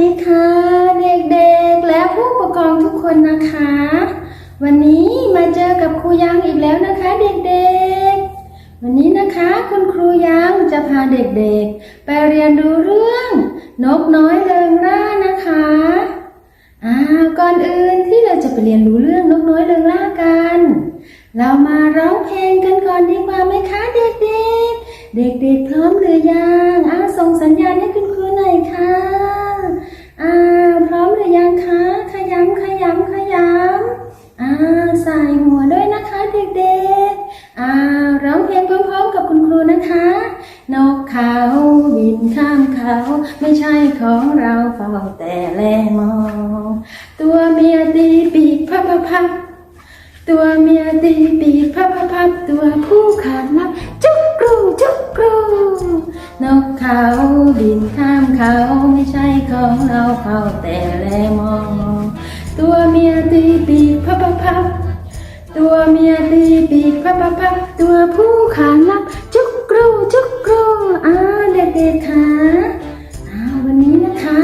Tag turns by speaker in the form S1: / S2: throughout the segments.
S1: ดีค่ะเด็กๆ และผู้ปกครองทุกคนนะคะ วันนี้มาเจอกับครูยังอีกแล้วนะคะเด็กๆ วันนี้นะคะคุณครูยังจะพาเด็กๆ ไปเรียนรู้เรื่อง นกน้อยเริงร่านะคะอ่าก่อนอื่นที่เราจะไปเรียนรู้เรื่องนกน้อยเริงร่ากัน เรามาร้องเพลงกันก่อนดีกว่าไหมคะเด็กๆ เด็กๆพร้อม เขาไม่ใช่ของเราเฝ้าแต่แลมอง ตัวเมียตีปีกพับพับพับตัวเมียตีปีกพับพับพับตัวผู้ขาดลับจุกกรูจุกกรูนกเขาบินข้ามเขาไม่ใช่ของเราเฝ้าแต่แลมอง ตัวเมียตีปีกพับพับพับตัวเมียตีปีกพับพับพับตัวผู้ขาดลับจุกกรูจุกกรูอ้า ด็กๆค่ะวันนี้นะคะ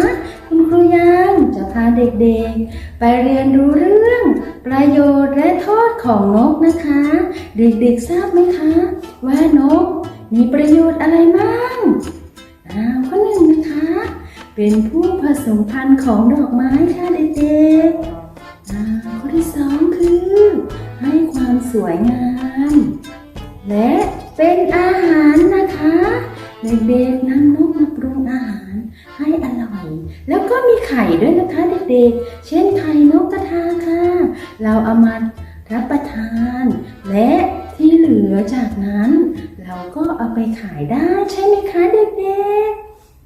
S1: คุณครูยังจะพาเด็กๆ ไปเรียนรู้เรื่อง ประโยชน์และโทษของนกนะคะ เด็กๆทราบไหมคะ ว่านกมีประโยชน์อะไรบ้างอ่าข้อหนึ่งนะคะ เป็นผู้ผสมพันธุ์ของดอกไม้ค่ะเด็กๆอ่าข้อที่สองคือ ให้ความสวยงาม และ เป็นอาหารนะคะเด็กๆนำนกมาปรุงอาหารให้อร่อย แล้วก็มีไข่ด้วยนะคะเด็กๆ เช่นไข่นกกระทาค่ะ เราเอามารับประทาน และที่เหลือจากนั้น เราก็เอาไปขายได้ใช่ไหมคะเด็ก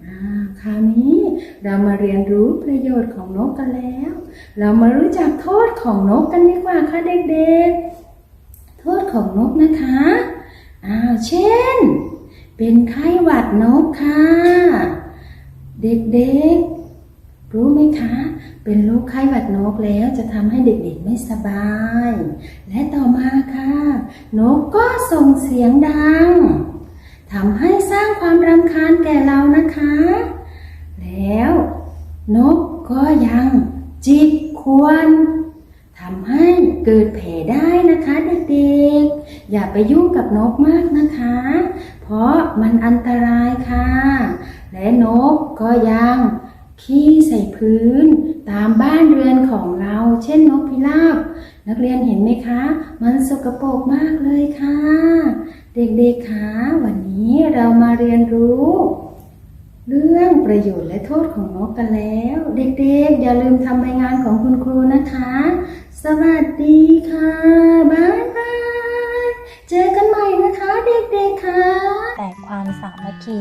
S1: ๆคราวนี้เรามาเรียนรู้ประโยชน์ของนกกันแล้ว เรามารู้จักโทษของนกกันดีกว่าค่ะเด็กๆ โทษของนกนะคะ อ้าวเช่น เป็นไข้หวัดนกค่ะ เด็กๆ รู้ไหมคะ เป็นโรคไข้หวัดนกแล้วจะทำให้เด็กๆไม่สบาย และต่อมาค่ะ นกก็ส่งเสียงดังทำให้สร้างความรำคาญแก่เรานะคะ แล้วนกก็ยังจิกควรทำให้เกิดแผลได้ ไปยุ่งกับนกมากนะคะ เพราะมันอันตรายค่ะ และนกก็ยังขี้ใส่พื้น ตามบ้านเรือนของเราเช่นนกพิราบ นักเรียนเห็นไหมคะ มันสกปรกมากเลยค่ะ เด็กๆคะวันนี้เรามาเรียนรู้ เรื่องประโยชน์และโทษของนกกันแล้ว เด็กๆ อย่าลืมทำรายงานของคุณครูนะคะ สวัสดีค่ะ บ๊ายบาย ค
S2: วามสามัคคี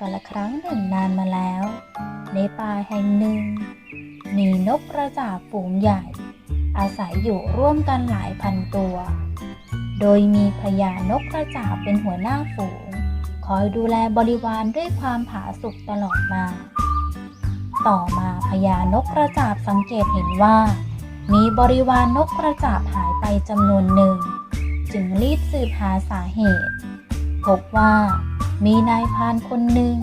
S2: กาละครั้งหนึ่งนานมาแล้ว ในป่าแห่งหนึ่ง มีนกกระจาบฝูงใหญ่ อาศัยอยู่ร่วมกันหลายพันตัว โดยมีพญานกกระจาบเป็นหัวหน้าฝูง คอยดูแลบริวารด้วยความผาสุกตลอดมา ต่อมาพญานกกระจาบสังเกตเห็นว่า มีบริวารนกกระจาบหายไปจำนวนหนึ่ง จึงรีบสืบหาสาเหตุ พบว่ามีนายพานคนหนึ่ง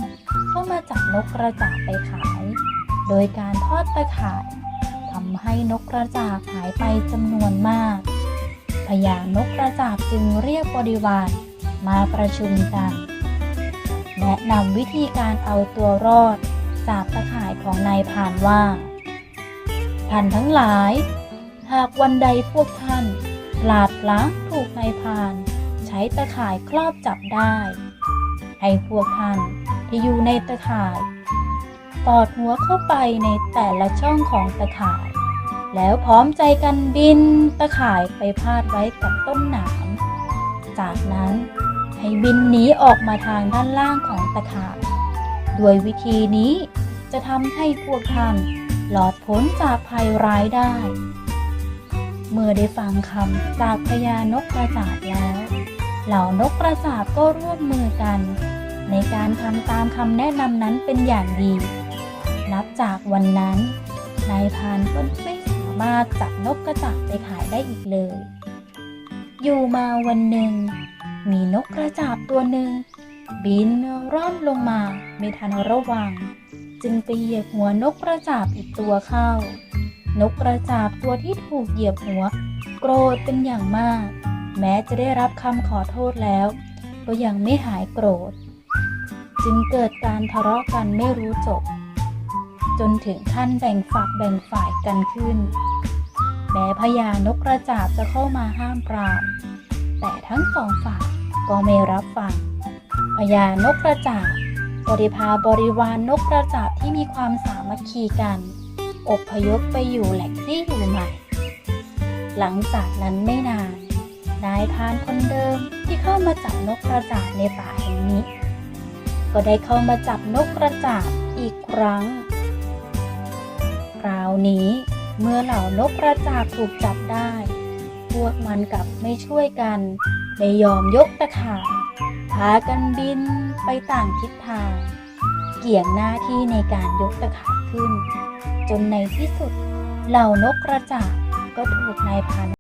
S2: เข้ามาจับนกกระจาบไปขาย โดยการทอดตะข่ายทำให้นกกระจาบหายไปจำนวนมากพญานกกระจาบจึงเรียกบริวารมาประชุมกันแนะนำวิธีการเอาตัวรอดจากตะข่ายของนายพานว่าท่านทั้งหลาย หากวันใดพวกท่านพลาดลังถูกนายพาน ใช้ตะข่ายครอบจับได้ ให้พวกท่านที่อยู่ในตะข่ายตอดหัวเข้าไปในแต่ละช่องของตะข่าย แล้วพร้อมใจกันบินตะข่ายไปพาดไว้กับต้นหนาม จากนั้นให้บินหนีออกมาทางด้านล่างของตะข่าย ด้วยวิธีนี้จะทำให้พวกท่านหลอดพ้นจากภัยร้ายได้ เมื่อได้ฟังคำจากพญานกกระจาบแล้ว เหล่านกกระจาบก็ร่วมมือกัน ในการทำตามคำแนะนำนั้นเป็นอย่างดี นับจากวันนั้นนายพานก็ไม่สามารถจับนกกระจาบไปขายได้อีกเลย อยู่มาวันหนึ่ง มีนกกระจาบตัวหนึ่ง บินร่อนลงมาไม่ทันระวัง จึงไปเหยียบหัวนกกระจาบอีกตัวเข้า นกกระจาบตัวที่ถูกเหยียบหัว โกรธเป็นอย่างมาก แม้จะได้รับคำขอโทษแล้ว ก็ยังไม่หายโกรธ จึงเกิดการทะเลาะกันไม่รู้จบ จนถึงขั้นแบ่งฝักแบ่งฝ่ายกันขึ้น แม้พญานกกระจาบจะเข้ามาห้ามปรามแต่ทั้งสองฝ่ายก็ไม่รับฟังพญานกกระจาบบริพาบริวารนกกระจาบที่มีความสามัคคีกัน อบพยพไปอยู่แหล่งที่อยู่ใหม่ หลังจากนั้นไม่นาน นายพานคนเดิมที่เข้ามาจับนกกระจาบในป่าแห่งนี้ ก็ได้เข้ามาจับนกกระจาบอีกครั้ง คราวนี้เมื่อเหล่านกกระจาบถูกจับได้ พวกมันกลับไม่ช่วยกัน ไม่ยอมยกตะข่ายพากันบินไปต่างทิศทาง เกี่ยงหน้าที่ในการยกตะข่ายขึ้น จนในที่สุดเหล่านกกระจาบก็ถูกนายพัน